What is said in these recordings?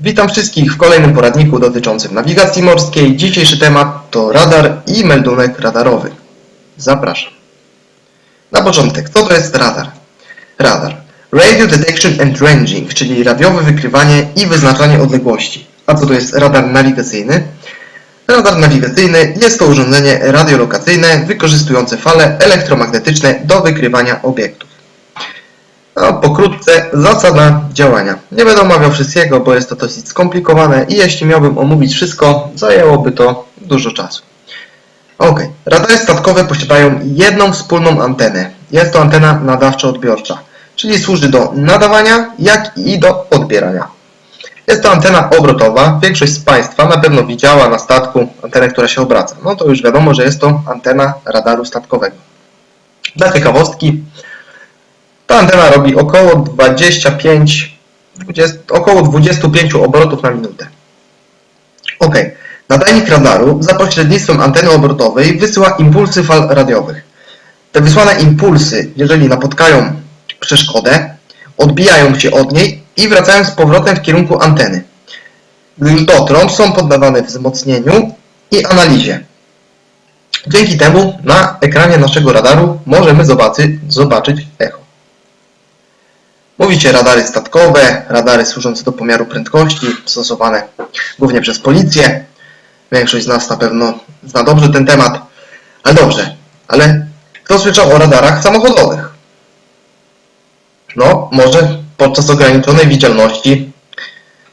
Witam wszystkich w kolejnym poradniku dotyczącym nawigacji morskiej. Dzisiejszy temat to radar i meldunek radarowy. Zapraszam. Na początek, co to jest radar? Radar. Radio Detection and Ranging, czyli radiowe wykrywanie i wyznaczanie odległości. A co to jest radar nawigacyjny? Radar nawigacyjny jest to urządzenie radiolokacyjne wykorzystujące fale elektromagnetyczne do wykrywania obiektów. No, pokrótce zasada działania. Nie będę omawiał wszystkiego, bo jest to dosyć skomplikowane i jeśli miałbym omówić wszystko, zajęłoby to dużo czasu. Ok, radary statkowe posiadają jedną wspólną antenę. Jest to antena nadawczo-odbiorcza, czyli służy do nadawania, jak i do odbierania. Jest to antena obrotowa. Większość z Państwa na pewno widziała na statku antenę, która się obraca. No to już wiadomo, że jest to antena radaru statkowego. Dla ciekawostki, ta antena robi około 25, 20, około 25 obrotów na minutę. Ok. Nadajnik radaru za pośrednictwem anteny obrotowej wysyła impulsy fal radiowych. Te wysłane impulsy, jeżeli napotkają przeszkodę, odbijają się od niej i wracają z powrotem w kierunku anteny. Gdy dotrą, są poddawane wzmocnieniu i analizie. Dzięki temu na ekranie naszego radaru możemy zobaczyć, zobaczyć echo. Mówicie radary statkowe, radary służące do pomiaru prędkości, stosowane głównie przez policję. Większość z nas na pewno zna dobrze ten temat. Ale dobrze, ale kto słyszał o radarach samochodowych? No, może podczas ograniczonej widzialności,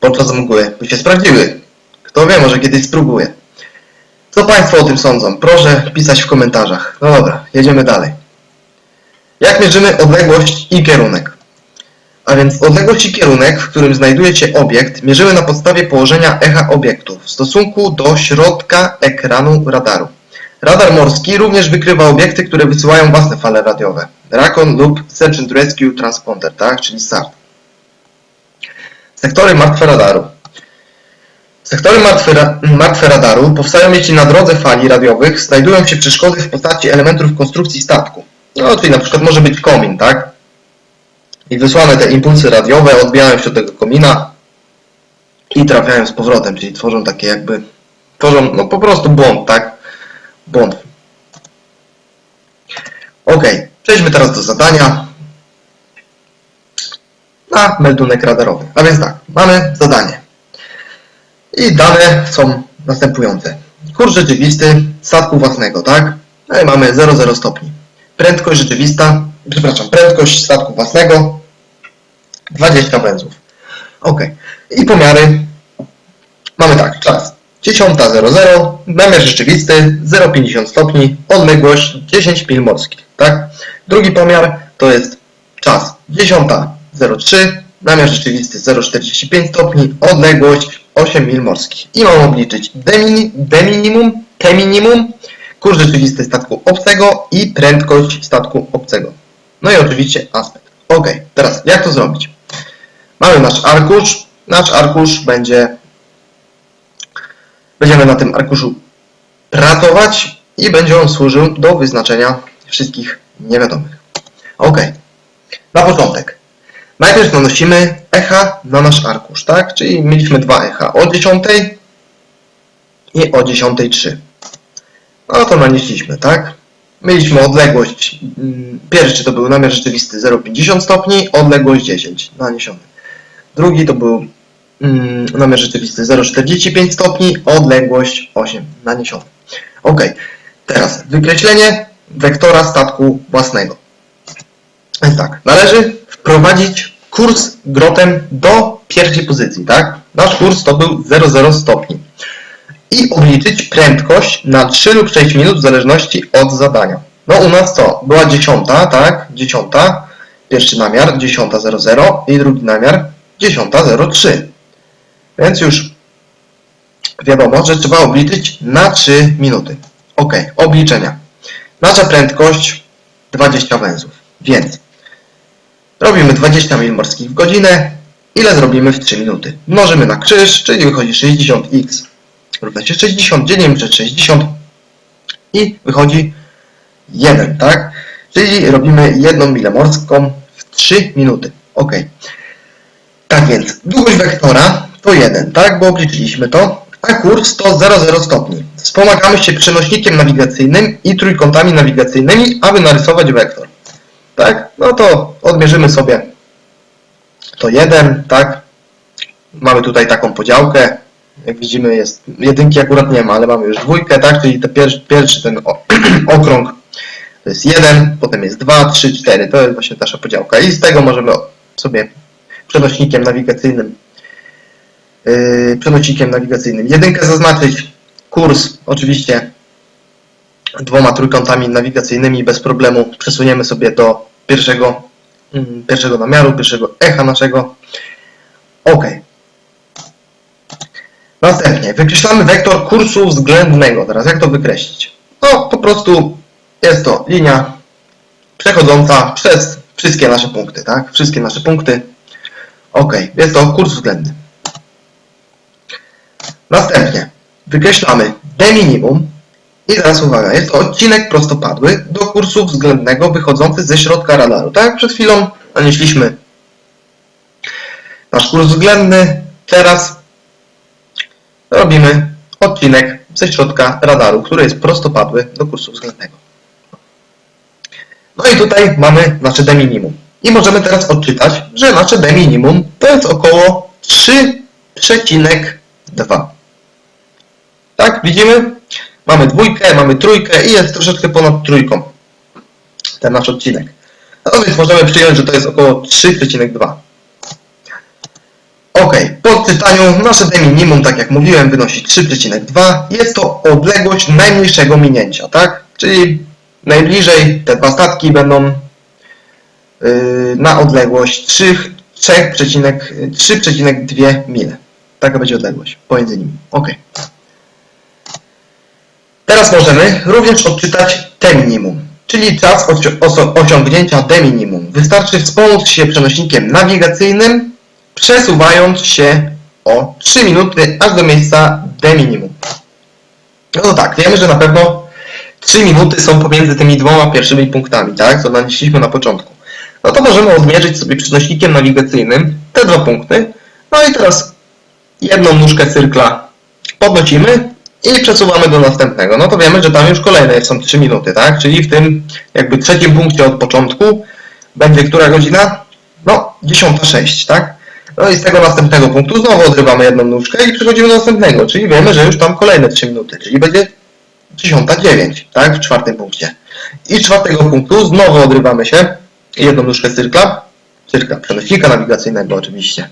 podczas mgły by się sprawdziły. Kto wie, może kiedyś spróbuję. Co Państwo o tym sądzą? Proszę pisać w komentarzach. No dobra, jedziemy dalej. Jak mierzymy odległość i kierunek? A więc odległość i kierunek, w którym znajduje się obiekt, mierzymy na podstawie położenia echa obiektu w stosunku do środka ekranu radaru. Radar morski również wykrywa obiekty, które wysyłają własne fale radiowe. RACON lub Search and Rescue Transponder, tak? czyli SAR. Sektory martwe radaru. Sektory martwe, ra- martwe radaru powstają jeśli na drodze fali radiowych znajdują się przeszkody w postaci elementów konstrukcji statku. No, czyli na przykład może być komin, tak? I wysłane te impulsy radiowe odbijają się od tego komina i trafiają z powrotem, czyli tworzą takie jakby, tworzą no po prostu błąd, tak? Błąd. Ok, przejdźmy teraz do zadania na meldunek radarowy. A więc tak, mamy zadanie. I dane są następujące. Kurs rzeczywisty statku własnego, tak? No i mamy 0,0 stopni. Prędkość rzeczywista, przepraszam, prędkość statku własnego 20 węzłów. Ok. I pomiary mamy tak, czas 10.00, namiar rzeczywisty 0,50 stopni, odległość 10 mil morskich, tak? Drugi pomiar to jest czas 10.03, namiar rzeczywisty 0,45 stopni, odległość 8 mil morskich. I mam obliczyć demini, deminimum, teminimum, kurs rzeczywisty statku obcego i prędkość statku obcego. No i oczywiście aspekt. Ok, teraz jak to zrobić? Mamy nasz arkusz. Nasz arkusz będzie. Będziemy na tym arkuszu pracować i będzie on służył do wyznaczenia wszystkich niewiadomych. Ok. Na początek. Najpierw nanosimy echa na nasz arkusz, tak? Czyli mieliśmy dwa echa o 10 i o 10.03. No to nanieśliśmy, tak? Mieliśmy odległość, mm, pierwszy to był namiar rzeczywisty 0,50 stopni, odległość 10 naniesiony. Drugi to był mm, rzeczywisty 0,45 stopni, odległość 8 naniesiony. Ok, teraz wykreślenie wektora statku własnego. Więc tak, należy wprowadzić kurs grotem do pierwszej pozycji, tak? Nasz kurs to był 0,0 stopni. I obliczyć prędkość na 3 lub 6 minut w zależności od zadania. No u nas co? Była dziesiąta, tak? Dziesiąta. Pierwszy namiar 10.00 i drugi namiar 10.03. Więc już wiadomo, że trzeba obliczyć na 3 minuty. Ok, obliczenia. Nasza prędkość 20 węzłów, więc robimy 20 mil morskich w godzinę. Ile zrobimy w 3 minuty? Mnożymy na krzyż, czyli wychodzi 60x równa się 60, dzielimy przez 60 i wychodzi 1, tak? Czyli robimy jedną milę morską w 3 minuty. Ok. Tak więc, długość wektora to 1, tak? Bo obliczyliśmy to. A kurs to 0,0 stopni. Wspomagamy się przenośnikiem nawigacyjnym i trójkątami nawigacyjnymi, aby narysować wektor. Tak? No to odmierzymy sobie to 1, tak? Mamy tutaj taką podziałkę. Jak widzimy jest, jedynki akurat nie ma, ale mamy już dwójkę, tak? Czyli te pierwszy, pierwszy ten okrąg to jest 1, potem jest 2, 3, 4. To jest właśnie nasza podziałka. I z tego możemy sobie przenośnikiem nawigacyjnym yy, przenośnikiem nawigacyjnym jedynkę zaznaczyć. Kurs oczywiście dwoma trójkątami nawigacyjnymi bez problemu przesuniemy sobie do pierwszego, mm, pierwszego namiaru, pierwszego echa naszego. OK. Następnie wykreślamy wektor kursu względnego. Teraz jak to wykreślić? No po prostu jest to linia przechodząca przez wszystkie nasze punkty, tak? Wszystkie nasze punkty. OK, jest to kurs względny. Następnie wykreślamy D minimum i teraz uwaga, jest to odcinek prostopadły do kursu względnego wychodzący ze środka radaru. Tak jak przed chwilą nanieśliśmy nasz kurs względny, teraz robimy odcinek ze środka radaru, który jest prostopadły do kursu względnego. No i tutaj mamy nasze D minimum. I możemy teraz odczytać, że nasze D minimum to jest około 3,2. Tak, widzimy? Mamy dwójkę, mamy trójkę i jest troszeczkę ponad trójką ten nasz odcinek. No więc możemy przyjąć, że to jest około 3,2. Ok, po odczytaniu nasze D minimum, tak jak mówiłem, wynosi 3,2. Jest to odległość najmniejszego minięcia, tak? Czyli najbliżej te dwa statki będą na odległość 3 3,2 mile. Taka będzie odległość pomiędzy nimi. Ok. Teraz możemy również odczytać T minimum, czyli czas osiągnięcia D minimum. Wystarczy wspomóc się przenośnikiem nawigacyjnym, przesuwając się o 3 minuty aż do miejsca D minimum. No to tak, wiemy, że na pewno 3 minuty są pomiędzy tymi dwoma pierwszymi punktami, tak? Co nanieśliśmy na początku. No to możemy odmierzyć sobie przenośnikiem nawigacyjnym te dwa punkty. No i teraz jedną nóżkę cyrkla podnocimy i przesuwamy do następnego. No to wiemy, że tam już kolejne są 3 minuty, tak? Czyli w tym jakby trzecim punkcie od początku będzie która godzina? No, 10.06, tak? No i z tego następnego punktu znowu odrywamy jedną nóżkę i przechodzimy do następnego, czyli wiemy, że już tam kolejne 3 minuty, czyli będzie 10.09, tak? W czwartym punkcie. I z czwartego punktu znowu odrywamy się jedną nóżkę cyrkla, cyrkla przenośnika nawigacyjnego oczywiście.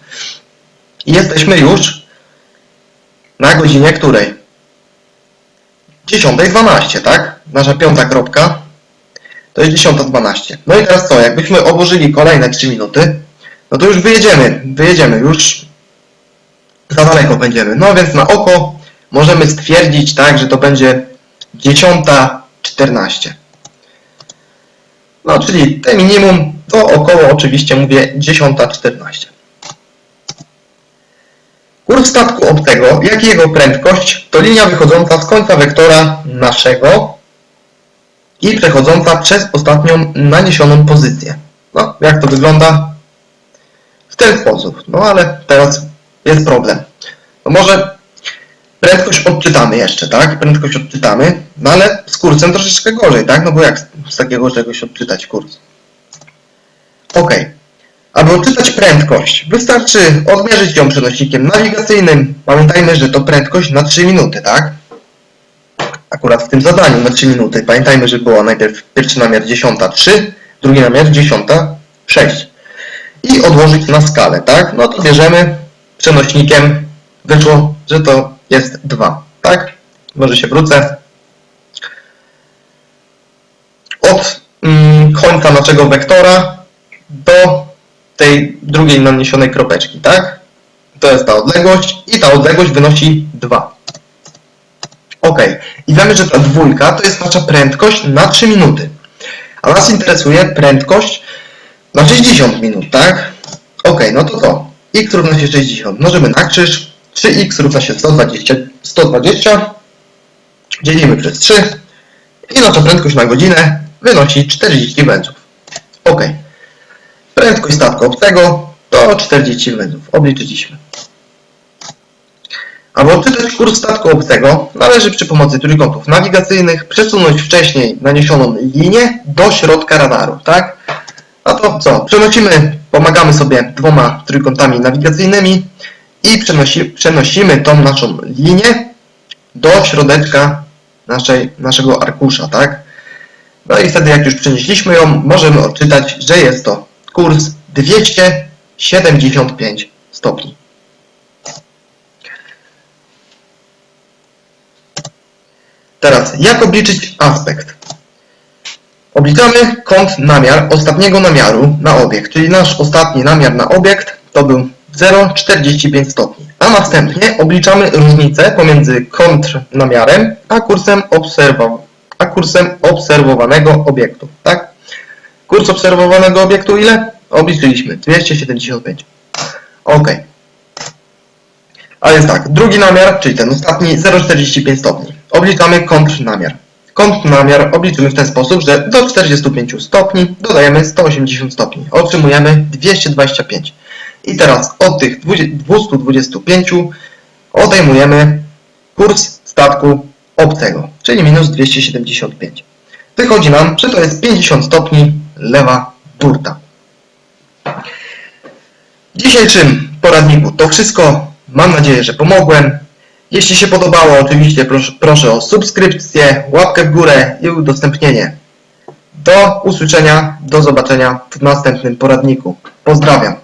I jesteśmy już na godzinie której? 10.12, tak? Nasza piąta kropka to jest 10.12. No i teraz co? Jakbyśmy obłożyli kolejne 3 minuty, no to już wyjedziemy, wyjedziemy, już za daleko będziemy. No więc na oko możemy stwierdzić, tak, że to będzie 10.14. No czyli te minimum to około oczywiście mówię 10.14. Kurs statku obcego, jak i jego prędkość, to linia wychodząca z końca wektora naszego i przechodząca przez ostatnią naniesioną pozycję. No, jak to wygląda? W ten sposób. No ale teraz jest problem. No może prędkość odczytamy jeszcze, tak? Prędkość odczytamy, no ale z kursem troszeczkę gorzej, tak? No bo jak z takiego czegoś odczytać kurs? Ok. Aby odczytać prędkość, wystarczy odmierzyć ją przenośnikiem nawigacyjnym. Pamiętajmy, że to prędkość na 3 minuty, tak? Akurat w tym zadaniu na 3 minuty. Pamiętajmy, że było najpierw pierwszy namiar 10.3, drugi namiar 10.6. I odłożyć na skalę, tak? No to bierzemy przenośnikiem. Wyszło, że to jest 2, tak? Może się wrócę. Od mm, końca naszego wektora do tej drugiej naniesionej kropeczki, tak? To jest ta odległość i ta odległość wynosi 2. Ok. I wiemy, że ta dwójka to jest nasza prędkość na 3 minuty. A nas interesuje prędkość na 60 minut, tak? Ok, no to to. x równa się 60. Mnożymy na krzyż. 3x równa się 120. 120. Dzielimy przez 3. I nasza prędkość na godzinę wynosi 40 węzłów. Ok. Prędkość statku obcego to 40 węzłów. Obliczyliśmy. Aby odczytać kurs statku obcego, należy przy pomocy trójkątów nawigacyjnych przesunąć wcześniej naniesioną linię do środka radaru, tak? A to co? Przenosimy, pomagamy sobie dwoma trójkątami nawigacyjnymi i przenosi, przenosimy tą naszą linię do środeczka naszej, naszego arkusza, tak? No i wtedy jak już przenieśliśmy ją, możemy odczytać, że jest to kurs 275 stopni. Teraz, jak obliczyć aspekt? Obliczamy kąt namiar ostatniego namiaru na obiekt, czyli nasz ostatni namiar na obiekt to był 0,45 stopni. A następnie obliczamy różnicę pomiędzy kontrnamiarem a kursem, a kursem obserwowanego obiektu. Tak? Kurs obserwowanego obiektu ile? Obliczyliśmy 275. Ok. A więc tak, drugi namiar, czyli ten ostatni 0,45 stopni. Obliczamy kontrnamiar. Kontrnamiar obliczymy w ten sposób, że do 45 stopni dodajemy 180 stopni. Otrzymujemy 225. I teraz od tych 20 225 odejmujemy kurs statku obcego, czyli minus 275. Wychodzi nam, że to jest 50 stopni lewa burta. W dzisiejszym poradniku to wszystko. Mam nadzieję, że pomogłem. Jeśli się podobało, oczywiście proszę, proszę o subskrypcję, łapkę w górę i udostępnienie. Do usłyszenia, do zobaczenia w następnym poradniku. Pozdrawiam.